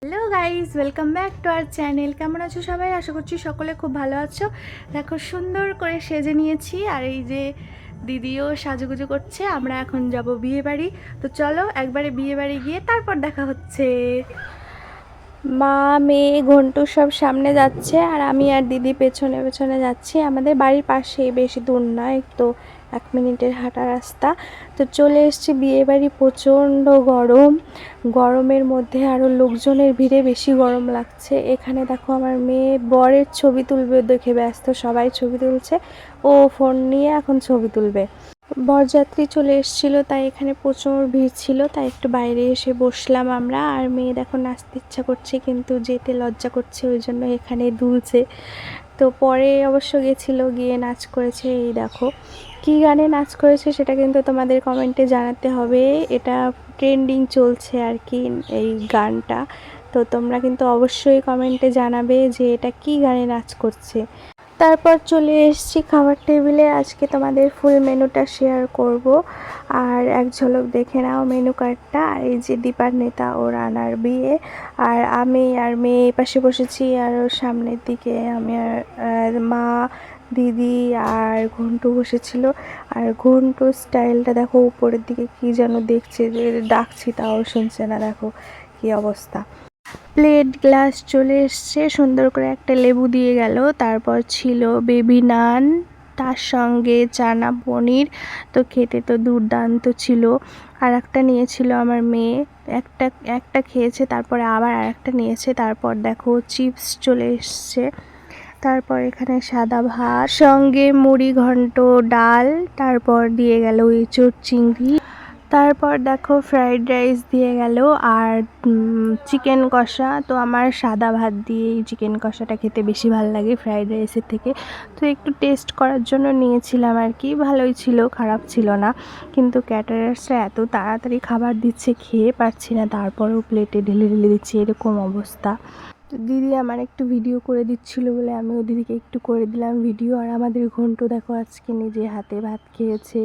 Hello guys welcome back to our channel কেমন আছো সবাই? আশা করছি সকলে খুব ভালো আছো। দেখো, সুন্দর করে সেজে নিয়েছি। আর এই যে দিদিও সাজুগুজু করছে, আমরা এখন যাব বিয়ে বাড়ি। তো চলো, একবারে বিয়ে বাড়ি গিয়ে তারপর দেখা হচ্ছে। মা, মেয়ে, ঘন্টু সব সামনে যাচ্ছে, আর আমি আর দিদি পেছনে পেছনে যাচ্ছি। আমাদের বাড়ির পাশেই, বেশি দূর নয়, তো এক মিনিটের হাঁটা রাস্তা। তো চলে এসছি বিয়েবাড়ি প্রচণ্ড গরম। গরমের মধ্যে আরও লোকজনের ভিড়ে বেশি গরম লাগছে। এখানে দেখো আমার মেয়ে বরের ছবি তুলবে, দেখে ব্যস্ত সবাই ছবি তুলছে। ও ফোন নিয়ে এখন ছবি তুলবে। বরযাত্রী চলে এসেছিল, তাই এখানে প্রচুর ভিড় ছিল, তাই একটু বাইরে এসে বসলাম আমরা। আর মেয়ে দেখো নাচতে ইচ্ছা করছে, কিন্তু যেতে লজ্জা করছে, ওই জন্য এখানে দুলছে। তো পরে অবশ্য গেছিল, গিয়ে নাচ করেছে, এই দেখো। কী গানে নাচ করেছে সেটা কিন্তু তোমাদের কমেন্টে জানাতে হবে। এটা ট্রেন্ডিং চলছে আর কি, এই গানটা। তো তোমরা কিন্তু অবশ্যই কমেন্টে জানাবে যে এটা কী গানে নাচ করছে। তারপর চলে এসেছি খাবার টেবিলে আজকে তোমাদের ফুল মেনুটা শেয়ার করব। আর এক ঝলক দেখে নাও মেনু কার্ডটা এই যে দীপার নেতা ও রানার বিয়ে। আর আমি আর মেয়ে পাশে বসেছি। আর ওর সামনের দিকে আমি আর মা, দিদি আর ঘন্টু বসেছিল। আর ঘন্টু স্টাইলটা দেখো উপরের দিকে কি যেন দেখছে, যে ডাকছি তাও শুনছে না। দেখো কি অবস্থা। প্লেট, গ্লাস চলে এসছে, সুন্দর করে একটা লেবু দিয়ে গেল। তারপর ছিল বেবি নান, তার সঙ্গে চানা পনির, তো খেতে তো দুর্দান্ত ছিল। আর একটা নিয়েছিল আমার মেয়ে, একটা একটা খেয়েছে, তারপরে আবার আর একটা নিয়েছে, তারপর দেখো চিপস চলে এসছে। তারপর এখানে সাদা ভাত, সঙ্গে মুড়ি ঘন্ট ডাল, তারপর দিয়ে গেল এঁচোড় চিংড়ি। তারপর দেখো ফ্রাইড রাইস দিয়ে গেল আর চিকেন কষা। তো আমার সাদা ভাত দিয়ে এই চিকেন কষাটা খেতে বেশি ভালো লাগে ফ্রাইড রাইসের থেকে। তো একটু টেস্ট করার জন্য নিয়েছিলাম আর কি, ভালোই ছিল, খারাপ ছিল না। কিন্তু ক্যাটারার্সরা এত তাড়াতাড়ি খাবার দিচ্ছে, খেয়ে পারছি না। তারপরেও প্লেটে ঢেলে ঢেলে দিচ্ছে, এরকম অবস্থা। দিদি আমার একটু ভিডিও করে দিচ্ছিল বলে আমিও দিদিকে একটু করে দিলাম ভিডিও আর আমাদের ঘন্ট দেখো আজকে নিজে হাতে ভাত খেয়েছে।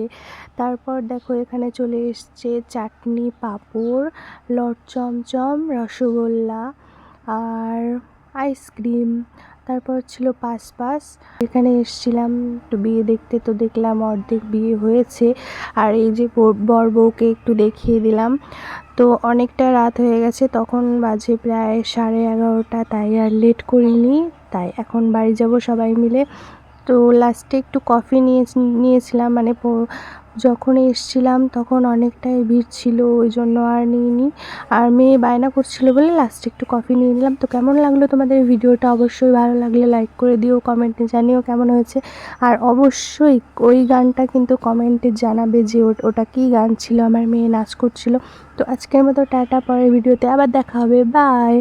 তারপর দেখো এখানে চলে এসছে চাটনি, পাঁপড়, লট চমচম, রসগোল্লা আর আইসক্রিম তারপর ছিল পাস পাস এখানে এসছিলাম একটু বিয়ে দেখতে তো দেখলাম অর্ধেক বিয়ে হয়েছে। আর এই যে বর বউকে একটু দেখিয়ে দিলাম। তো অনেকটা রাত হয়ে গেছে, তখন বাজে প্রায় সাড়ে এগারোটা, তাই আর লেট করিনি। তাই এখন বাড়ি যাব সবাই মিলে। তো লাস্টে একটু কফি নিয়ে, নিয়েছিলাম মানে যখন এসছিলাম তখন অনেকটাই ভিড় ছিল, ওই জন্য আর নিইনি। আর মেয়ে বায়না করছিল বলে লাস্টে একটু কফি নিয়ে নিলাম। তো কেমন লাগল তোমাদের ভিডিওটা অবশ্যই ভালো লাগলে লাইক করে দিও কমেন্টে জানিও কেমন হয়েছে। আর অবশ্যই ওই গানটা কিন্তু কমেন্টে জানাবে যে ওটা কী গান ছিল? আমার মেয়ে নাচ করছিল। তো আজকের মতো টাটা, পরের ভিডিওতে আবার দেখা হবে। বাই